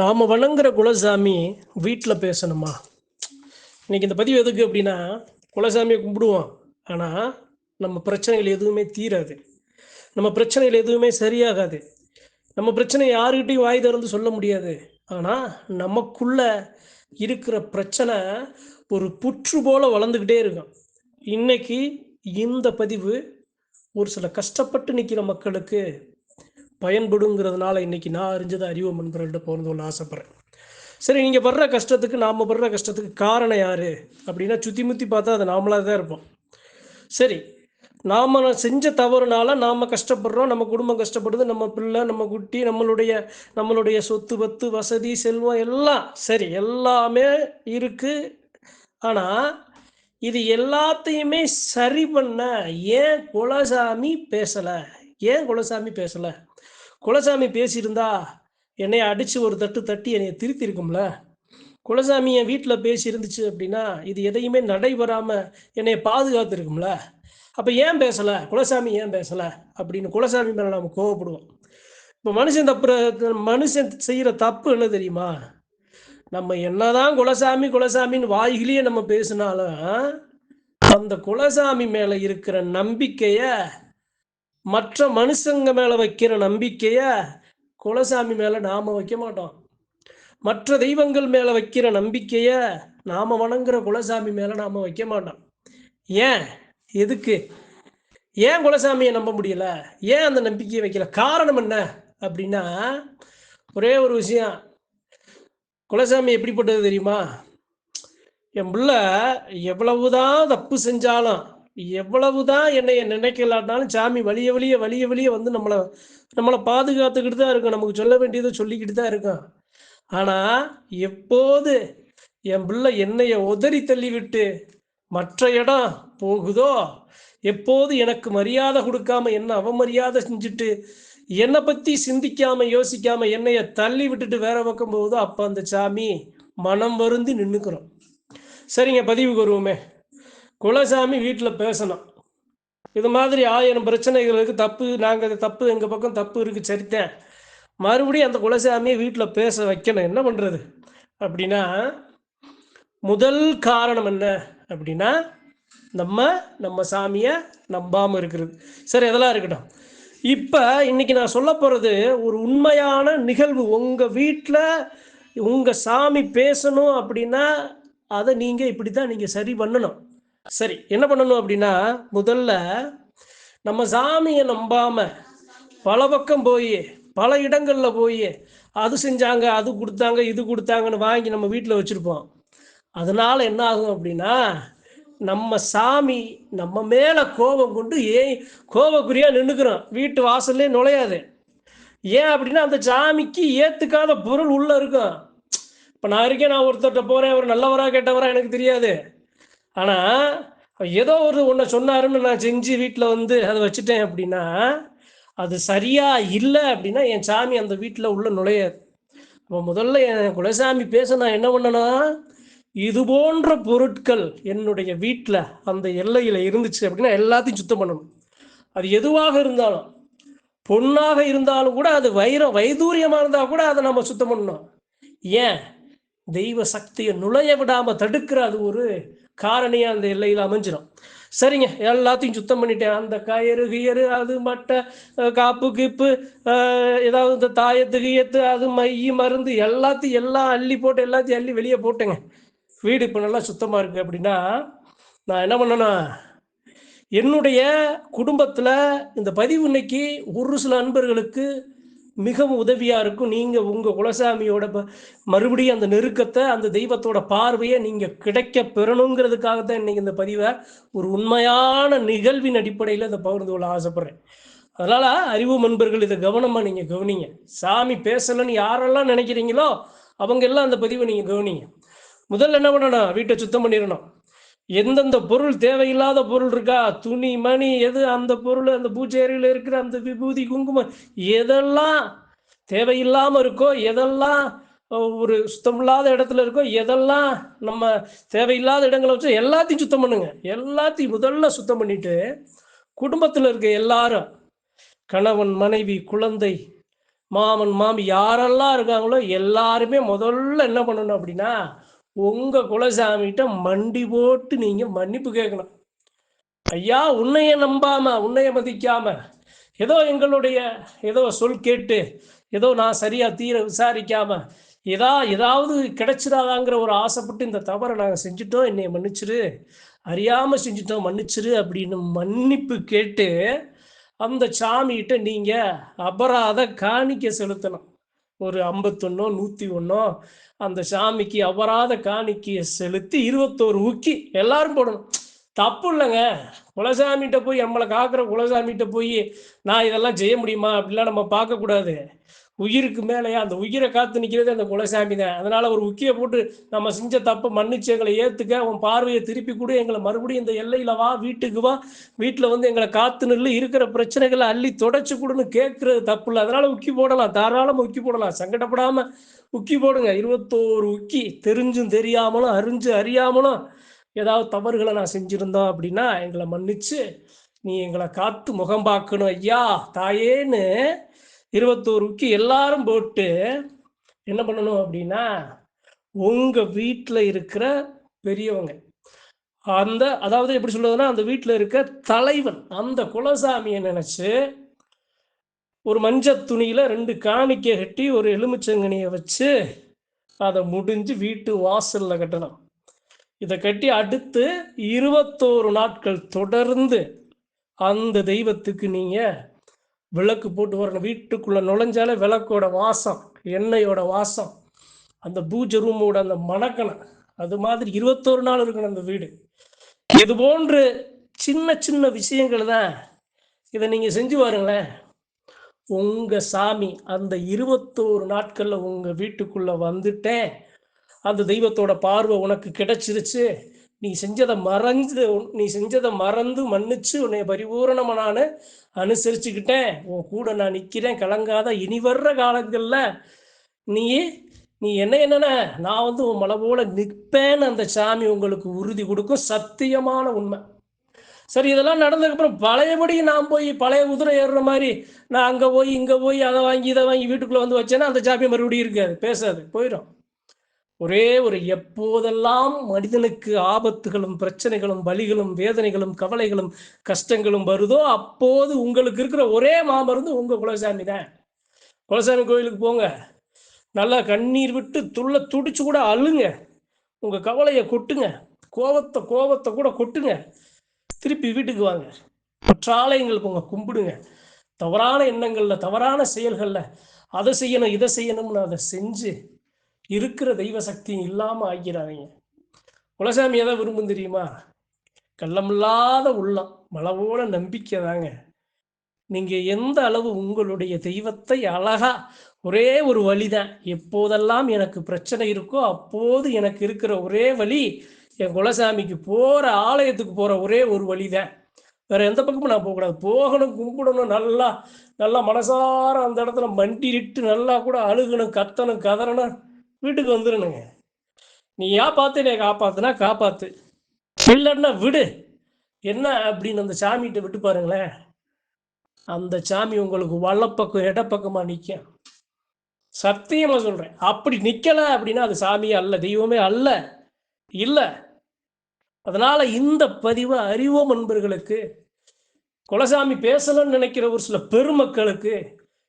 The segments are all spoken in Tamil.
நாம் வணங்குற குலசாமி வீட்டில் பேசணுமா? இன்னைக்கு இந்த பதிவு எதுக்கு அப்படின்னா குலசாமியை கும்பிடுவோம். ஆனால் நம்ம பிரச்சனைகள் எதுவுமே தீராது. நம்ம பிரச்சனைகள் எதுவுமே சரியாகாது. நம்ம பிரச்சனை யாருக்கிட்டையும் வாய் திறந்து சொல்ல முடியாது. ஆனால் நமக்குள்ள இருக்கிற பிரச்சனை ஒரு புற்று போல வளர்ந்துக்கிட்டே இருக்கும். இன்னைக்கு இந்த பதிவு ஒரு சில கஷ்டப்பட்டு நிற்கிற மக்களுக்கு பயன்படுங்கிறதுனால இன்னைக்கு நான் அறிஞ்சதை அறிவு நண்பர்கள்ட்ட போகிறது ஒன்று ஆசைப்பட்றேன். சரி நீங்கள் படுற கஷ்டத்துக்கு நாம் படுற கஷ்டத்துக்கு காரணம் யார்? அப்படின்னா சுற்றி முற்றி பார்த்தா அது நாமளாக தான் இருப்போம். சரி நாம் செஞ்ச தவறுனால நாம் கஷ்டப்படுறோம் நம்ம குடும்பம் கஷ்டப்படுது நம்ம பிள்ளை நம்ம குட்டி நம்மளுடைய நம்மளுடைய சொத்து பத்து வசதி செல்வம் எல்லாம் சரி எல்லாமே இருக்குது ஆனால் இது எல்லாத்தையுமே சரி பண்ண ஏன் குலசாமி பேசலை? ஏன் குலசாமி பேசலை? குலசாமி பேசியிருந்தா என்னைய அடித்து ஒரு தட்டு தட்டி என்னைய திருத்தியிருக்கும்ல குலசாமி என் வீட்டில் பேசி இருந்துச்சு அப்படின்னா இது எதையுமே நடைபெறாமல் என்னைய பாதுகாத்துருக்கும்ல? அப்போ ஏன் பேசலை? குலசாமி ஏன் பேசலை? அப்படின்னு குலசாமி மேலே நம்ம கோவப்படுவோம். இப்போ மனுஷன் தப்பு மனுஷன் செய்கிற தப்பு என்ன தெரியுமா? நம்ம என்னதான் குலசாமி குலசாமின்னு வாய்கிலேயே நம்ம பேசினாலும் அந்த குலசாமி மேலே இருக்கிற நம்பிக்கையை மற்ற மனுஷங்க மேலே வைக்கிற நம்பிக்கையை குலசாமி மேலே நாம் வைக்க மாட்டோம். மற்ற தெய்வங்கள் மேலே வைக்கிற நம்பிக்கையை நாம் வணங்குற குலசாமி மேலே நாம் வைக்க மாட்டோம். ஏன்? எதுக்கு? ஏன் குலசாமியை நம்ப முடியல? ஏன் அந்த நம்பிக்கையை வைக்கல? காரணம் என்ன அப்படின்னா ஒரே ஒரு விஷயம். குலசாமி எப்படிப்பட்டது தெரியுமா? என் பிள்ளை எவ்வளவுதான் தப்பு செஞ்சாலும் எவ்வளவுதான் என்னை நினைக்கலாட்டாலும் சாமி வழிய வழிய வழிய வழிய வந்து நம்மளை நம்மளை பாதுகாத்துக்கிட்டு தான் இருக்கும் நமக்கு சொல்ல வேண்டியதை சொல்லிக்கிட்டு தான் இருக்கும் ஆனால் எப்போது என் பிள்ளை என்னைய உதறி தள்ளிவிட்டு மற்ற இடம் போகுதோ? எப்போது எனக்கு மரியாதை கொடுக்காம என்ன அவமரியாதை செஞ்சுட்டு என்னை பற்றி சிந்திக்காம யோசிக்காம என்னைய தள்ளி விட்டுட்டு வேற பக்கம் போகுதோ அப்போ அந்த சாமி மனம் வருந்தி நின்றுக்கிறோம் சரிங்க பதிவுக்கு வருவோமே குலசாமி வீட்டில் பேசணும். இது மாதிரி ஆயிரம் பிரச்சனைகள் இருக்குது தப்பு நாங்கள் தப்பு எங்கள் பக்கம் தப்பு இருக்குது சரித்தேன் மறுபடியும் அந்த குலசாமியை வீட்டில் பேச வைக்கணும். என்ன பண்ணுறது அப்படின்னா முதல் காரணம் என்ன அப்படின்னா நம்ம நம்ம சாமியை நம்பாமல் இருக்கிறது. சரி அதெல்லாம் இருக்கட்டும். இப்போ இன்னைக்கு நான் சொல்ல போகிறது ஒரு உண்மையான நிகழ்வு. உங்கள் வீட்டில் உங்கள் சாமி பேசணும் அப்படின்னா அதை நீங்கள் இப்படி தான் நீங்கள் சரி பண்ணணும். சரி என்ன பண்ணணும் அப்படின்னா முதல்ல நம்ம சாமியை நம்பாம பல பக்கம் போய் பல இடங்களில் போய் அது செஞ்சாங்க அது கொடுத்தாங்க இது கொடுத்தாங்கன்னு வாங்கி நம்ம வீட்டில் வச்சுருப்போம். அதனால என்ன ஆகும் அப்படின்னா நம்ம சாமி நம்ம மேலே கோபம் கொண்டு ஏன் கோபக்குறியாக நின்றுக்கிறோம் வீட்டு வாசல்லே நுழையாது. ஏன் அப்படின்னா அந்த சாமிக்கு ஏற்றுக்காத பொருள் உள்ளே இருக்கும். இப்போ நான் இருக்கேன் நான் ஒருத்தர்கிட்ட போகிறேன் அவர் நல்லவரா கெட்டவரா எனக்கு தெரியாது. ஆனால் ஏதோ ஒரு ஒன்றை சொன்னாருன்னு நான் செஞ்சு வீட்டில் வந்து அதை வச்சுட்டேன் அப்படின்னா அது சரியா இல்லை அப்படின்னா என் சாமி அந்த வீட்டில் உள்ள நுழையாது. இப்போ முதல்ல என் குலசாமி பேச நான் என்ன பண்ணனா இது போன்ற பொருட்கள் என்னுடைய வீட்டில் அந்த எல்லையில் இருந்துச்சு அப்படின்னா எல்லாத்தையும் சுத்தம் பண்ணணும். அது எதுவாக இருந்தாலும் பொண்ணாக இருந்தாலும் கூட அது வைரம் வைதூரியமாக இருந்தால் கூட அதை நம்ம சுத்தம் பண்ணணும். ஏன்? தெய்வ சக்தியை நுழைய விடாமல் தடுக்கிற அது ஒரு காரணியாக அந்த எல்லையில் அமைஞ்சிடும் சரிங்க எல்லாத்தையும் சுத்தம் பண்ணிட்டேன். அந்த கயிறு கியறு அது மட்டை காப்பு கீப்பு ஏதாவது இந்த தாயத்து கியத்து அது மை மருந்து எல்லாத்தையும் எல்லாம் அள்ளி போட்டு எல்லாத்தையும் அள்ளி வெளியே போட்டேங்க. வீடு இப்போ நல்லா சுத்தமாக இருக்குது அப்படின்னா நான் என்ன பண்ணேன்னா என்னுடைய குடும்பத்தில் இந்த பதிவு இன்னைக்கு ஒரு சில நண்பர்களுக்கு மிகவும் உதவியாக இருக்கும். நீங்கள் உங்கள் குலசாமியோட ப- மறுபடியும் அந்த நெருக்கத்தை அந்த தெய்வத்தோட பார்வையை நீங்கள் கிடைக்க பெறணுங்கிறதுக்காக தான் இன்னைக்கு இந்த பதிவை ஒரு உண்மையான நிகழ்வின் அடிப்படையில் இதை பகிர்ந்து கொள்ள ஆசைப்பட்றேன். அதனால் அறிவு நண்பர்கள் இதை கவனமாக நீங்கள் கவனிங்க. சாமி பேசலைன்னு யாரெல்லாம் நினைக்கிறீங்களோ அவங்க எல்லாம் அந்த பதிவை நீங்கள் கவனிங்க. முதல்ல என்ன பண்ணணும்? வீட்டை சுத்தம் பண்ணிடணும். எந்தெந்த பொருள் தேவையில்லாத பொருள் இருக்கா? துணி மணி எது? அந்த பொருள் அந்த பூஜை அறையில் இருக்கிற அந்த விபூதி குங்குமம் எதெல்லாம் தேவையில்லாமல் இருக்கோ எதெல்லாம் ஒரு சுத்தம் இல்லாத இடத்துல இருக்கோ எதெல்லாம் நம்ம தேவையில்லாத இடங்களை வச்சு எல்லாத்தையும் சுத்தம் பண்ணுங்க. எல்லாத்தையும் முதல்ல சுத்தம் பண்ணிட்டு குடும்பத்தில் இருக்க எல்லாரும் கணவன் மனைவி குழந்தை மாமன் மாமி யாரெல்லாம் இருக்காங்களோ எல்லாருமே முதல்ல என்ன பண்ணணும் அப்படின்னா உங்க குலசாமிகிட்ட மண்டி போட்டு நீங்க மன்னிப்பு கேட்கணும். ஐயா உன்னைய நம்பாம உன்னைய மதிக்காம ஏதோ எங்களுடைய ஏதோ சொல் கேட்டு ஏதோ நான் சரியா தீர விசாரிக்காம ஏதா ஏதாவது கிடைச்சிடாதாங்கிற ஒரு ஆசைப்பட்டு இந்த தவறை நாங்கள் செஞ்சுட்டோம். என்னை மன்னிச்சிரு. அறியாம செஞ்சுட்டோம் மன்னிச்சிரு அப்படின்னு மன்னிப்பு கேட்டு அந்த சாமிகிட்ட நீங்க அபராத காணிக்க செலுத்தணும். ஒரு ஐம்பத்தொன்னோ நூற்றி ஒன்றோ அந்த சாமிக்கு அபராத காணிக்கையை செலுத்தி இருபத்தோரு உக்கி எல்லாரும் போடணும். தப்பு இல்லைங்க. குலசாமிகிட்ட போய் நம்மளை காக்கிற குலசாமிகிட்ட போய் நான் இதெல்லாம் செய்ய முடியுமா? அப்படிலாம் நம்ம பார்க்கக்கூடாது. உயிருக்கு மேலேயா? அந்த உயிரை காத்து நிற்கிறது அந்த குலசாமி தான். அதனால ஒரு உக்கியை போட்டு நம்ம செஞ்ச தப்பை மன்னிச்சு எங்களை ஏற்றுக்க உன் பார்வையை திருப்பி கொடு எங்களை மறுபடியும் இந்த எல்லையில் வா வீட்டுக்கு வா வீட்டில் வந்து எங்களை காத்து நில்லு இருக்கிற பிரச்சனைகளை அள்ளி தொடச்சு கொடுன்னு கேட்கறது தப்பு இல்லை. அதனால உக்கி போடலாம் தாராளமாக உக்கி போடலாம். சங்கடப்படாமல் உக்கி போடுங்க. இருபத்தோரு உக்கி தெரிஞ்சும் தெரியாமலும் அறிஞ்சு அறியாமலும் ஏதாவது தவறுகளை நான் செஞ்சுருந்தோம் அப்படின்னா எங்களை மன்னிச்சு நீ எங்களை காத்து முகம் பார்க்கணும் ஐயா தாயேன்னு இருபத்தோரு உக்கி எல்லாரும் போட்டு என்ன பண்ணணும் அப்படின்னா உங்க வீட்டில் இருக்கிற பெரியவங்க அந்த அதாவது எப்படி சொல்றதுன்னா அந்த வீட்டில் இருக்க தலைவன் அந்த குலசாமியை நினைச்சு ஒரு மஞ்சள் துணியில ரெண்டு காணிக்கை கட்டி ஒரு எலுமிச்சங்கனியை வச்சு அதை முடிஞ்சு வீட்டு வாசல்ல கட்டணும். இதை கட்டி அடுத்து இருபத்தோரு நாட்கள் தொடர்ந்து அந்த தெய்வத்துக்கு நீங்கள் விளக்கு போட்டு வரணும் வீட்டுக்குள்ளே நுழைஞ்சாலே விளக்கோட வாசம் எண்ணெயோட வாசம் அந்த பூஜை ரூமோட அந்த மணக்கணும் அது மாதிரி இருபத்தோரு நாள் இருக்கணும் அந்த வீடு. இது போன்று சின்ன சின்ன விஷயங்கள் தான் இதை நீங்கள் செஞ்சு பாருங்களேன். உங்கள் சாமி அந்த இருபத்தோரு நாட்களில் உங்கள் வீட்டுக்குள்ளே வந்துட்டேன். அந்த தெய்வத்தோட பார்வை உனக்கு கிடைச்சிருச்சு. நீ செஞ்சதை மறந்து நீ செஞ்சதை மறந்து மன்னிச்சு உன்னை பரிபூரணமாக நான் அனுசரிச்சுக்கிட்டேன். உன் கூட நான் நிற்கிறேன் கலங்காத. இனி வர்ற காலங்களில் நீ நீ என்ன என்னென்ன நான் வந்து உன் மலை போல நிற்பேன்னு அந்த சாமி உங்களுக்கு உறுதி கொடுக்கும் சத்தியமான உண்மை. சரி இதெல்லாம் நடந்ததுக்கப்புறம் பழையபடி நான் போய் பழைய குதிரை ஏறுற மாதிரி நான் அங்கே போய் இங்கே போய் அதை வாங்கி இதை வாங்கி வீட்டுக்குள்ளே வந்து வச்சேன்னா அந்த சாமி மறுபடியும் இருக்காது பேசாது போயிடும் ஒரே ஒரு எப்போதெல்லாம் மனிதனுக்கு ஆபத்துகளும் பிரச்சனைகளும் வலிகளும் வேதனைகளும் கவலைகளும் கஷ்டங்களும் வருதோ அப்போது உங்களுக்கு இருக்கிற ஒரே மாமருந்து உங்க குலசாமி தான். குலசாமி கோயிலுக்கு போங்க. நல்லா கண்ணீர் விட்டு துள்ள துடிச்சு கூட அழுங்க. உங்க கவலையை கொட்டுங்க. கோபத்தை கோபத்தை கூட கொட்டுங்க. திருப்பி வீட்டுக்கு வாங்க. குற்றாலயங்களுக்கு உங்க கும்பிடுங்க. தவறான எண்ணங்கள்ல தவறான செயல்களில் அதை செய்யணும் இதை செய்யணும்னு அதை செஞ்சு இருக்கிற தெய்வ சக்தியும் இல்லாமல் ஆகிறாங்க குலசாமி எதை விரும்பும் தெரியுமா? கள்ளமில்லாத உள்ளம் மலவோட நம்பிக்கை தாங்க நீங்கள் எந்த அளவு உங்களுடைய தெய்வத்தை அழகா ஒரே ஒரு வழிதான் எப்போதெல்லாம் எனக்கு பிரச்சனை இருக்கோ அப்போது எனக்கு இருக்கிற ஒரே வழி என் குலசாமிக்கு போகிற ஆலயத்துக்கு போகிற ஒரே ஒரு வழி தான் வேற எந்த பக்கமும் நான் போகக்கூடாது. போகணும் கும்பிடணும் நல்லா நல்லா மனசார அந்த இடத்துல மண்டிட்டு நல்லா கூட அழுகணும் கத்தணும் கதறணும். வீட்டுக்கு வந்துடணுங்க நீ யா பார்த்து என்னை காப்பாத்துனா காப்பாத்து. இல்லைன்னா விடு. என்ன அப்படின்னு அந்த சாமிகிட்ட விட்டு பாருங்களேன். அந்த சாமி உங்களுக்கு வலப்பக்கம் இடப்பக்கமாக நிற்கும் சத்தியமாக சொல்கிறேன் அப்படி நிற்கலை அப்படின்னா அது சாமியே அல்ல தெய்வமே அல்ல. இல்லை. அதனால் இந்த பதிவை அறிவோம் நண்பர்களுக்கு குலசாமி பேசணும்னு நினைக்கிற ஒரு சில பெருமக்களுக்கு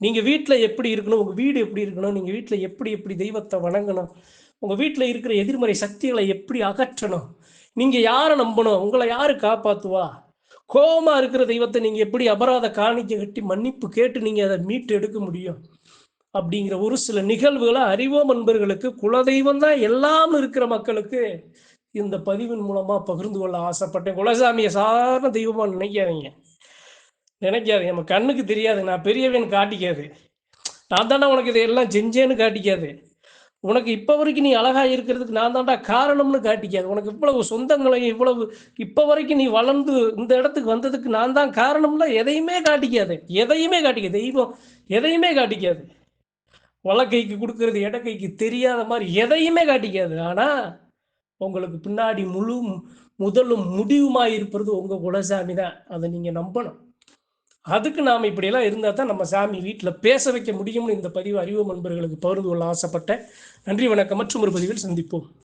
நீங்கள் வீட்டில் எப்படி இருக்கணும் உங்கள் வீடு எப்படி இருக்கணும் நீங்கள் வீட்டில் எப்படி எப்படி தெய்வத்தை வணங்கணும் உங்கள் வீட்டில் இருக்கிற எதிர்மறை சக்திகளை எப்படி அகற்றணும் நீங்கள் யாரை நம்பணும் உங்களை யார் காப்பாற்றுவா கோபமாக இருக்கிற தெய்வத்தை நீங்கள் எப்படி அபராத காணிக்க கட்டி மன்னிப்பு கேட்டு நீங்கள் அதை மீட்டு எடுக்க முடியும்? அப்படிங்கிற ஒரு சில நிகழ்வுகளை அறிவோம் நண்பர்களுக்கு குலதெய்வம் தான் எல்லாம் இருக்கிற மக்களுக்கு இந்த பதிவின் மூலமாக பகிர்ந்து கொள்ள ஆசைப்பட்டேன். குலசாமியை சாதாரண தெய்வமாக நினைக்காதீங்க. நினைக்காது நம்ம கண்ணுக்கு தெரியாது. நான் பெரியவன் காட்டிக்காது. நான் தாண்டா உனக்கு இதையெல்லாம் செஞ்சேன்னு காட்டிக்காது. உனக்கு இப்போ வரைக்கும் நீ அழகாக இருக்கிறதுக்கு நான் தாண்டா காரணம்னு காட்டிக்காது. உனக்கு இவ்வளவு சொந்தங்களையும் இவ்வளவு இப்போ வரைக்கும் நீ வளர்ந்து இந்த இடத்துக்கு வந்ததுக்கு நான் தான் காரணம்ல எதையுமே காட்டிக்காது. எதையுமே காட்டிக்காது. தெய்வம் எதையுமே காட்டிக்காது. வலக்கைக்கு கொடுக்கறது இடக்கைக்கு தெரியாத மாதிரி எதையுமே காட்டிக்காது. ஆனால் உங்களுக்கு பின்னாடி முழு முதலும் முடிவுமாக இருப்பது உங்கள் குலசாமி தான் அதை நீங்கள் நம்பணும். அதுக்கு நாம் இப்படியெல்லாம் இருந்தால் தான் நம்ம சாமி வீட்டில் பேச வைக்க முடியும்னு இந்த பதிவு அறிவு நண்பர்களுக்கு பகிர்ந்து கொள்ள ஆசைப்பட்டேன். நன்றி வணக்கம். மற்றும் ஒரு பதிவில் சந்திப்போம்.